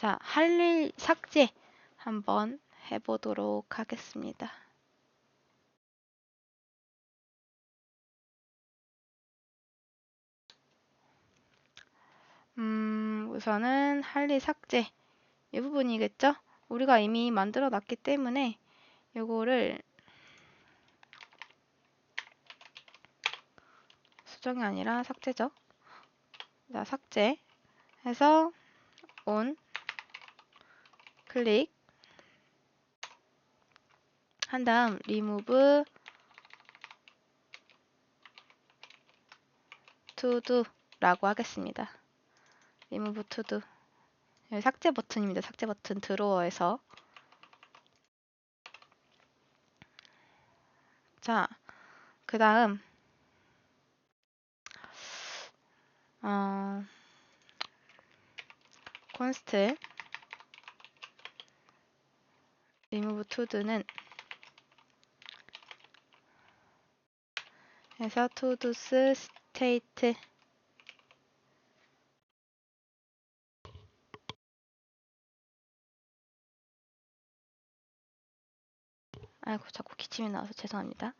자, 할 일 삭제 한번 해보도록 하겠습니다. 음, 우선은 할 일 삭제 이 부분이겠죠? 우리가 이미 만들어 놨기 때문에 요거를 수정이 아니라 삭제죠. 자, 삭제 해서 온 클릭 한 다음 remove to do 라고 하겠습니다. remove to do 여기 삭제 버튼입니다. 삭제 버튼 드로어에서 자, 그 다음 어, const do는 해서 to do's state 아이고 자꾸 기침이 나와서 죄송합니다.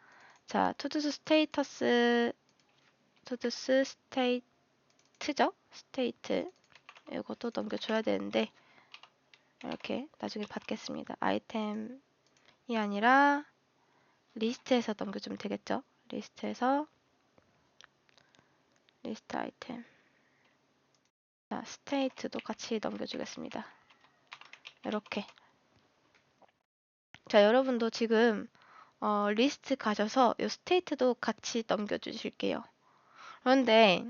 자, 투두스 스테이터스 투두스 스테이트죠? 스테이트 이것도 넘겨줘야 되는데 이렇게 나중에 받겠습니다. 아이템이 아니라 리스트에서 넘겨주면 되겠죠? 리스트에서 리스트 아이템 자, 스테이트도 같이 넘겨주겠습니다. 이렇게 자, 여러분도 지금 어, 리스트 가셔서 이 스테이트도 같이 넘겨주실게요. 그런데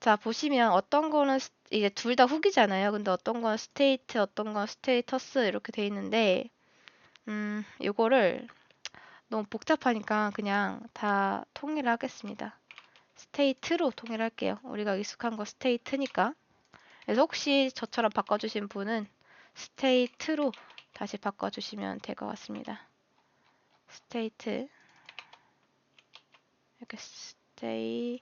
자 보시면 어떤 거는 스- 이제 둘 다 후기잖아요. 근데 어떤 건 스테이트, 어떤 건 스테이터스 이렇게 돼 있는데 음, 이거를 너무 복잡하니까 그냥 다 통일하겠습니다. 스테이트로 통일할게요. 우리가 익숙한 거 스테이트니까. 그래서 혹시 저처럼 바꿔주신 분은 스테이트로 다시 바꿔주시면 될 것 같습니다. 스테이트 이렇게 스테이트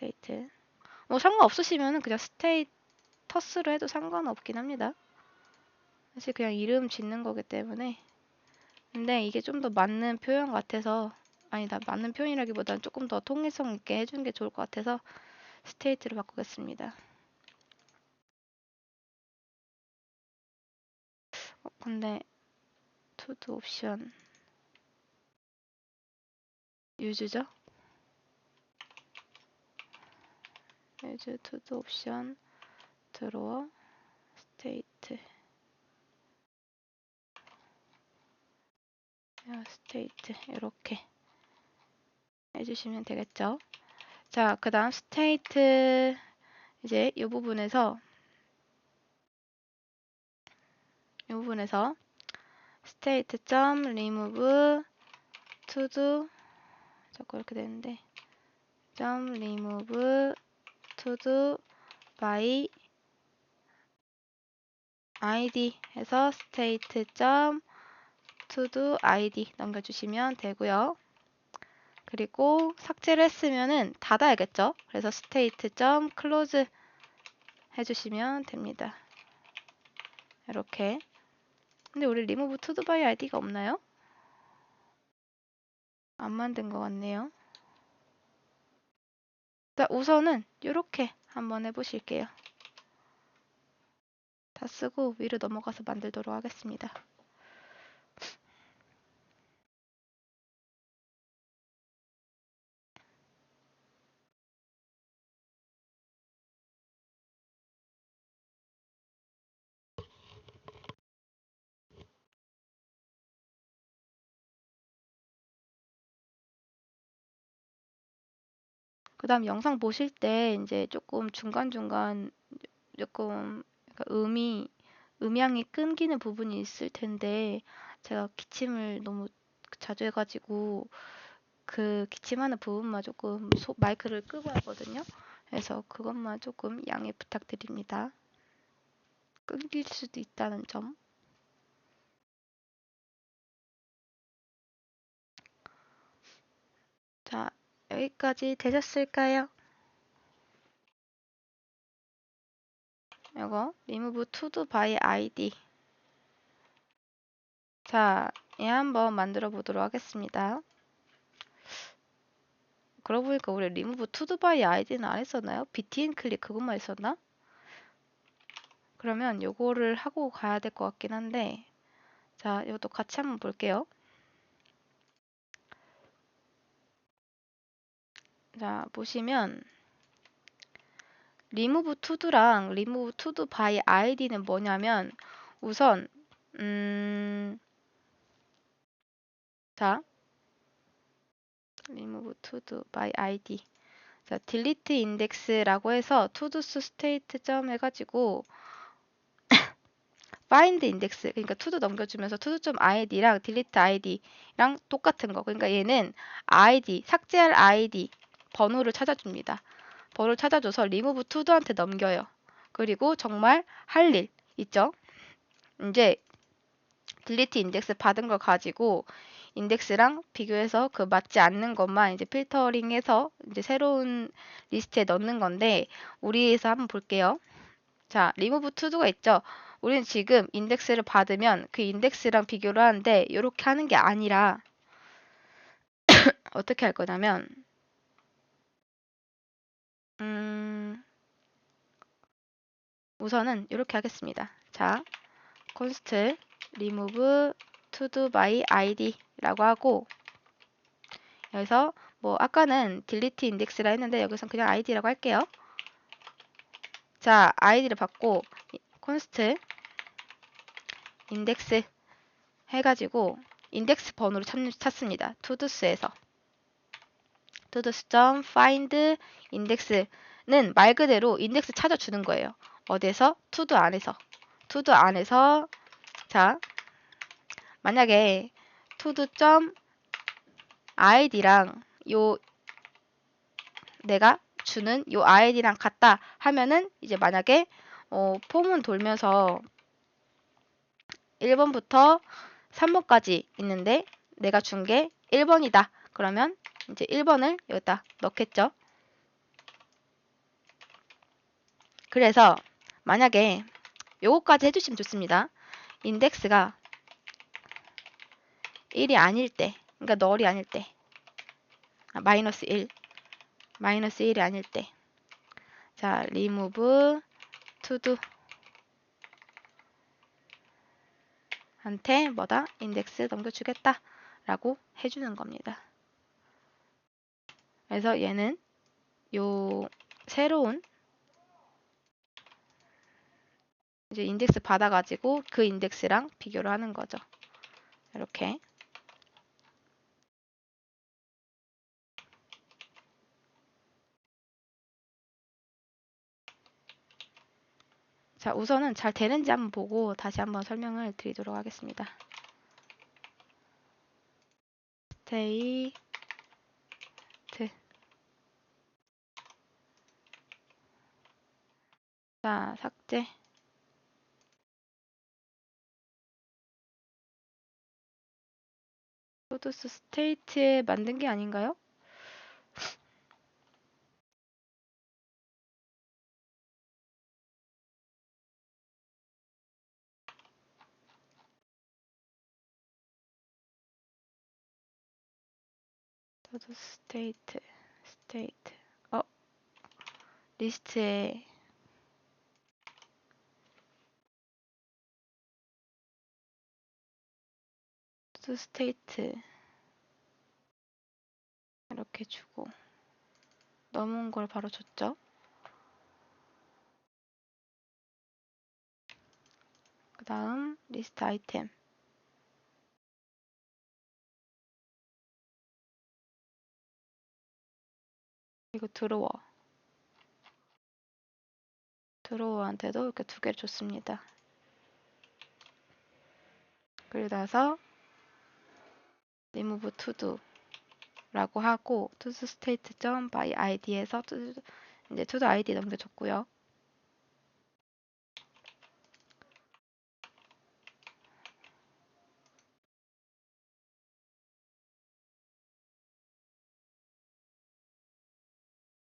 스테이트 뭐 상관없으시면은 그냥 스테이터스로 해도 상관없긴 합니다. 사실 그냥 이름 짓는 거기 때문에 근데 이게 좀 더 맞는 표현 같아서 아니다 맞는 표현이라기보다는 조금 더 통일성 있게 해주는 게 좋을 것 같아서 스테이트로 바꾸겠습니다. 어, 근데 투두 옵션 유즈죠? 유즈 투두 옵션 드로어 스테이트 야, 스테이트 이렇게 해주시면 되겠죠? 자, 그 다음 스테이트 이제 이 부분에서 이 부분에서 state 점 to do. 자꾸 이렇게 되는데 점 to do by id 해서 state 점 to do id 넘겨주시면 되고요. 그리고 삭제를 했으면은 닫아야겠죠. 그래서 state 점 close 해주시면 됩니다. 이렇게 근데 우리 remove to do by id가 없나요? 안 만든 것 같네요. 자, 우선은 이렇게 한번 해보실게요. 다 쓰고 위로 넘어가서 만들도록 하겠습니다. 그 다음 영상 보실 때 이제 조금 중간중간 조금 음이, 음향이 끊기는 부분이 있을 텐데 제가 기침을 너무 자주 해가지고 그 기침하는 부분만 조금 소- 마이크를 끄고 하거든요. 그래서 그것만 조금 양해 부탁드립니다. 끊길 수도 있다는 점. 자, 여기까지 되셨을까요? 이거 remove to do by id 자, 얘 한번 만들어 보도록 하겠습니다. 그러고 보니까 우리 remove to do by id는 안 했었나요? btn 클릭 그것만 했었나? 그러면 요거를 하고 가야 될 것 같긴 한데 자, 이것도 같이 한번 볼게요. 자, 보시면 remove to do랑 remove to do by id는 뭐냐면 우선 음, 자, remove to do by id 자, delete index라고 해서 todo's state 점 해가지고 find index 그러니까 to do 넘겨주면서 to do id랑 delete id랑 똑같은 거 그러니까 얘는 id 삭제할 id 번호를 찾아줍니다. 번호를 찾아줘서 to do한테 넘겨요. 그리고 정말 할 일 있죠? 이제 delete 인덱스 받은 걸 가지고 인덱스랑 비교해서 그 맞지 않는 것만 이제 필터링해서 이제 새로운 리스트에 넣는 건데 우리에서 한번 볼게요. 자, to do가 있죠. 우리는 지금 인덱스를 받으면 그 인덱스랑 비교를 하는데 이렇게 하는 게 아니라 어떻게 할 거냐면 음, 우선은 이렇게 하겠습니다. 자, const remove to do by id 라고 하고 여기서 뭐 아까는 delete index라 했는데 여기서 그냥 id라고 할게요. 자, id를 받고 const index 해가지고 인덱스 번호를 찾, 찾습니다. todo스에서 todos.find index는 말 그대로 인덱스 찾아주는 거예요. 어디에서? to-do 안에서. to-do 안에서 자 만약에 to-do.id랑 요 내가 주는 요 id랑 같다 하면은 이제 만약에 어, 폼은 돌면서 1번부터 3번까지 있는데 내가 준 게 1번이다. 그러면 이제 1번을 여기다 넣겠죠. 그래서 만약에 요거까지 해주시면 좋습니다. 인덱스가 1이 아닐 때, 그러니까 널이 아닐 때, 아, 마이너스 1, 마이너스 1이 아닐 때, 자, remove to do 한테 뭐다? 인덱스 넘겨주겠다 라고 해주는 겁니다. 그래서 얘는 요 새로운 이제 인덱스 받아가지고 그 인덱스랑 비교를 하는 거죠. 이렇게 자, 우선은 잘 되는지 한번 보고 다시 한번 설명을 드리도록 하겠습니다. 스테이트 자, 삭제 로도스 스테이트에 만든 게 아닌가요? 저도 스테이트, 스테이트. 어, 리스트에 또 스테이트 이렇게 주고 넘은 걸 바로 줬죠. 그 다음 리스트 아이템 그리고 드로워 드로워한테도 이렇게 두 개를 줬습니다. 그리고 나서 remove to do 라고 하고 to do state by id에서 to do, 이제 to do id 넘겨줬고요.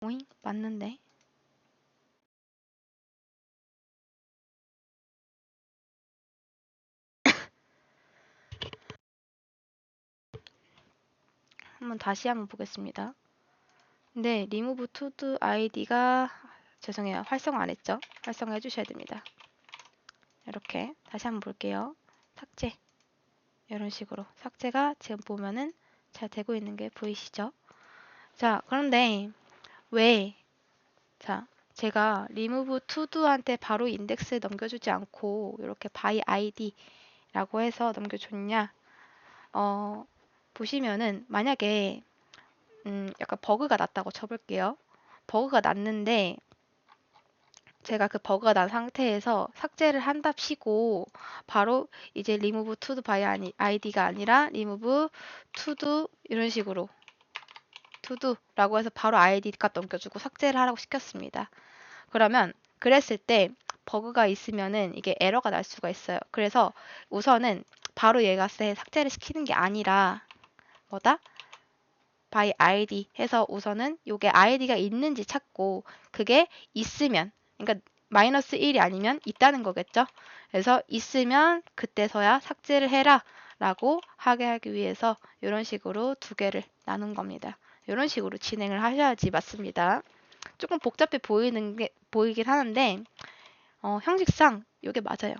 오잉? 맞는데. 한번 다시 한번 보겠습니다. 네, remove to do id가 죄송해요. 활성화 안 했죠? 활성화 해 주셔야 됩니다. 이렇게 다시 한번 볼게요. 삭제 이런 식으로 삭제가 지금 보면은 잘 되고 있는 게 보이시죠? 자, 그런데 왜 자, 제가 remove to do한테 바로 인덱스 넘겨주지 않고 이렇게 by id라고 해서 넘겨줬냐? 어, 보시면은 만약에 음, 약간 버그가 났다고 쳐볼게요. 버그가 났는데 제가 그 버그가 난 상태에서 삭제를 한답시고 바로 이제 remove to do by id가 아니라 to do 이런 식으로 do라고 해서 바로 id 값 넘겨주고 삭제를 하라고 시켰습니다. 그러면 그랬을 때 버그가 있으면은 이게 에러가 날 수가 있어요. 그래서 우선은 바로 얘가 세 삭제를 시키는 게 아니라 뭐다? by id 해서 우선은 요게 id가 있는지 찾고 그게 있으면 그러니까 마이너스 1이 아니면 있다는 거겠죠. 그래서 있으면 그때서야 삭제를 해라 라고 하게 하기 위해서 이런 식으로 두 개를 나눈 겁니다. 이런 식으로 진행을 하셔야지 맞습니다. 조금 복잡해 보이는 게 보이긴 하는데 어, 형식상 이게 맞아요.